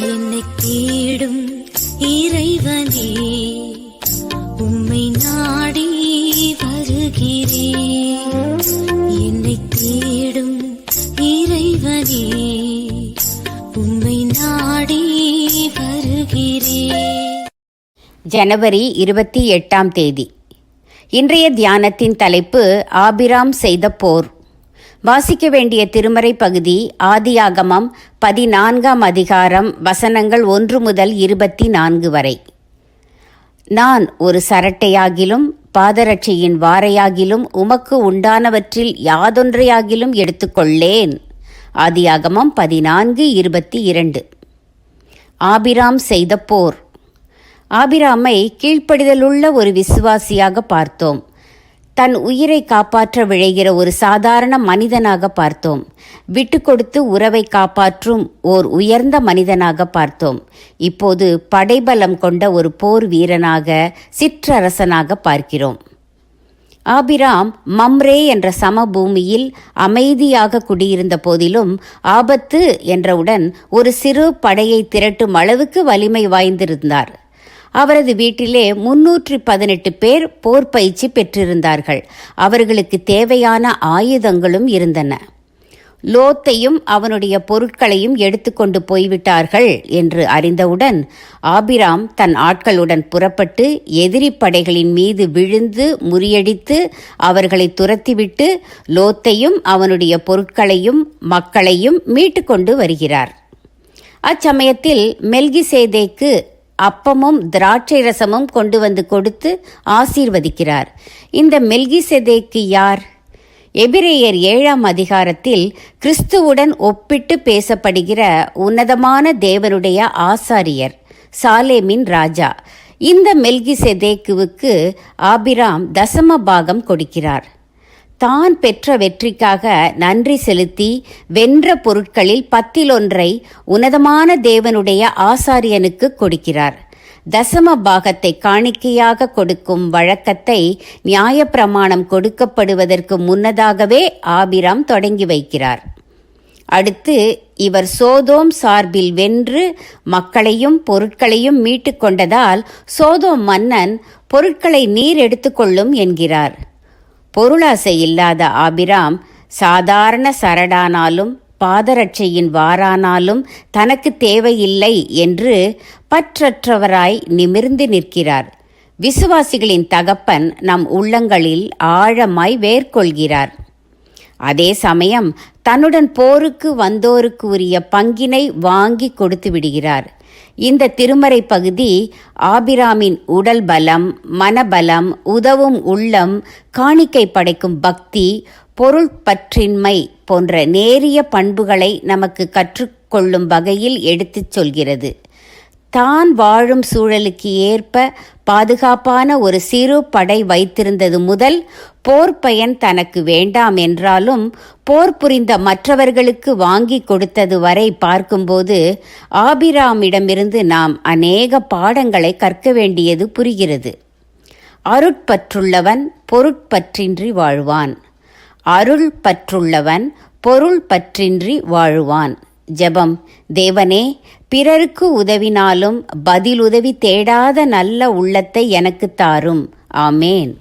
என்னை கேடும் இறைவனே உம்மை நாடி வருகிறேன். என்னை தேடும் இறைவனே உம்மை நாடி வருகிறேன். ஜனவரி இருபத்தி எட்டாம் தேதி. இன்றைய தியானத்தின் தலைப்பு ஆபிராம் செய்த போர். வாசிக்க வேண்டிய திருமறை பகுதி ஆதியாகமம் பதினான்காம் அதிகாரம் வசனங்கள் ஒன்று முதல் இருபத்தி நான்கு வரை. நான் ஒரு சரட்டையாகிலும் பாதரட்சியின் வாரையாகிலும் உமக்கு உண்டானவற்றில் யாதொன்றையாகிலும் எடுத்துக்கொள்ளேன். ஆதியாகமம் பதினான்கு இருபத்தி இரண்டு ஆபிராம் செய்த போர். ஆபிராமை கீழ்ப்படிதலுள்ள ஒரு விசுவாசியாக பார்த்தோம். தன் உயிரை காப்பாற்ற விழைகிற ஒரு சாதாரண மனிதனாக பார்த்தோம். விட்டு கொடுத்து உறவை காப்பாற்றும் ஓர் உயர்ந்த மனிதனாக பார்த்தோம். இப்போது படைபலம் கொண்ட ஒரு போர் வீரனாக சிற்றரசனாக பார்க்கிறோம். ஆபிராம் மம்ரே என்ற சமபூமியில் அமைதியாக குடியிருந்த போதிலும் ஆபத்து என்றவுடன் ஒரு சிறு படையை திரட்டும் அளவுக்கு வலிமை வாய்ந்திருந்தார். அவரது வீட்டிலே முன்னூற்றி பதினெட்டு பேர் போர் பயிற்சி பெற்றிருந்தார்கள். அவர்களுக்கு தேவையான ஆயுதங்களும் இருந்தன. லோத்தையும் அவனுடைய பொருட்களையும் எடுத்துக்கொண்டு போய்விட்டார்கள் என்று அறிந்தவுடன் ஆபிராம் தன் ஆட்களுடன் புறப்பட்டு எதிரி படைகளின் மீது விழுந்து முறியடித்து அவர்களை துரத்திவிட்டு லோத்தையும் அவனுடைய பொருட்களையும் மக்களையும் மீட்டுக்கொண்டு வருகிறார். அச்சமயத்தில் மெல்கிசேதேக்கு அப்பமும் திராட்சை ரசமும் கொண்டு வந்து கொடுத்து ஆசீர்வதிக்கிறார். இந்த மெல்கிசெதேக்கு யார்? எபிரேயர் ஏழாம் அதிகாரத்தில் கிறிஸ்துவுடன் ஒப்பிட்டு பேசப்படுகிற உன்னதமான தேவனுடைய ஆசாரியர் சாலேமின் ராஜா. இந்த மெல்கிசெதேக்குவுக்கு ஆபிராம் தசம பாகம் கொடுக்கிறார். தான் பெற்ற வெற்றிக்காக நன்றி செலுத்தி வென்ற பொருட்களில் பத்திலொன்றை உன்னதமான தேவனுடைய ஆசாரியனுக்கு கொடுக்கிறார். தசம பாகத்தை காணிக்கையாக கொடுக்கும் வழக்கத்தை நியாயப்பிரமாணம் கொடுக்கப்படுவதற்கு முன்னதாகவே ஆபிராம் தொடங்கி வைக்கிறார். அடுத்து இவர் சோதோம் சார்பில் வென்று மக்களையும் பொருட்களையும் மீட்டு கொண்டதால் சோதோம் மன்னன் பொருட்களை நீர் எடுத்துக்கொள்ளும் என்கிறார். பொருளாசை இல்லாத ஆபிராம் சாதாரண சரடானாலும் பாதரட்சையின் வாரானாலும் தனக்கு தேவையில்லை என்று பற்றற்றவராய் நிமிர்ந்து நிற்கிறார். விசுவாசிகளின் தகப்பன் நம் உள்ளங்களில் ஆழமாய் வேர்கொள்கிறார். அதே சமயம் தன்னுடன் போருக்கு வந்தோருக்கு உரிய பங்கினை வாங்கி கொடுத்து விடுகிறார். இந்த திருமறை பகுதி ஆபிராமின் உடல் பலம் மனபலம் உதவும் உள்ளம் காணிக்கை படைக்கும் பக்தி பொருள் பற்றின்மை போன்ற நேரிய பண்புகளை நமக்கு கற்றுக்கொள்ளும் வகையில் எடுத்துச் சொல்கிறது. தான் வாழும் சூழலுக்கு ஏற்ப பாதுகாப்பான ஒரு சிறு படை வைத்திருந்தது முதல் போர் பயன் தனக்கு வேண்டாம் என்றாலும் போர் புரிந்த மற்றவர்களுக்கு வாங்கி கொடுத்தது வரை பார்க்கும்போது ஆபிராமிடமிருந்து நாம் அநேக பாடங்களை கற்க வேண்டியது புரிகிறது. அருட்பற்றுள்ளவன் பொருட்பற்றின்றி வாழ்வான். அருள் பற்றுள்ளவன் பொருள் பற்றின்றி வாழ்வான். ஜெபம் தேவனே பிறருக்கு உதவினாலும் பதிலுதவி தேடாத நல்ல உள்ளத்தை எனக்கு தாரும். ஆமேன்.